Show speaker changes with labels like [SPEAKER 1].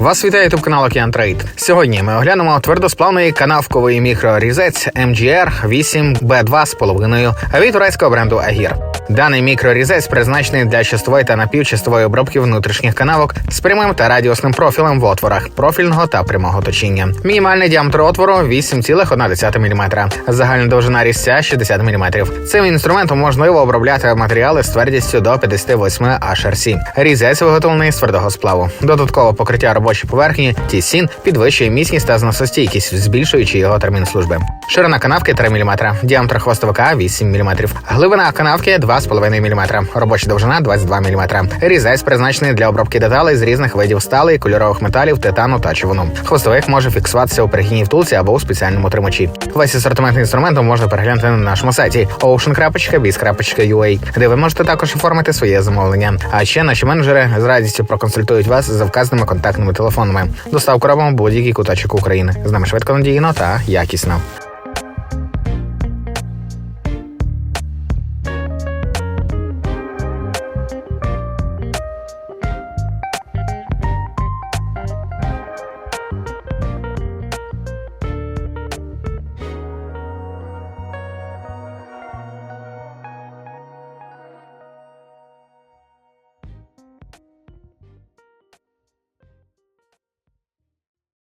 [SPEAKER 1] Вас вітає ютуб канал Океан Трейд. Сьогодні ми оглянемо твердосплавний канавковий мікрорізець MGR 8 B2 з половиною від турецького бренду Агір. Даний мікрорізець призначений для частової та напівчастової обробки внутрішніх канавок з прямим та радіусним профілем в отворах профільного та прямого точіння. Мінімальний діаметр отвору 8,1 мм. Загальна довжина різця 60 мм. Цим інструментом можливо обробляти матеріали з твердістю до 58 HRC. Різець виготовлений з твердого сплаву. Додаткове покриття робочої поверхні Тісін підвищує міцність та зносостійкість, збільшуючи його термін служби. Ширина канавки 3 мм, діаметр хвостовика 8 мм. Глибина канавки 2,5 мм, робоча довжина 22 мм. Різець призначений для обробки деталей з різних видів стали, кольорових металів, титану та човуну. Хвостовик може фіксуватися у перехідній втулці або у спеціальному тримачі. Весь асортимент інструменту можна переглянути на нашому сайті ocean.biz.ua, де ви можете також оформити своє замовлення. А ще наші менеджери з радістю проконсультують вас за вказаними контактними телефонами. Доставку робимо будь-який куточок України. З нами швидко надійно та якісно.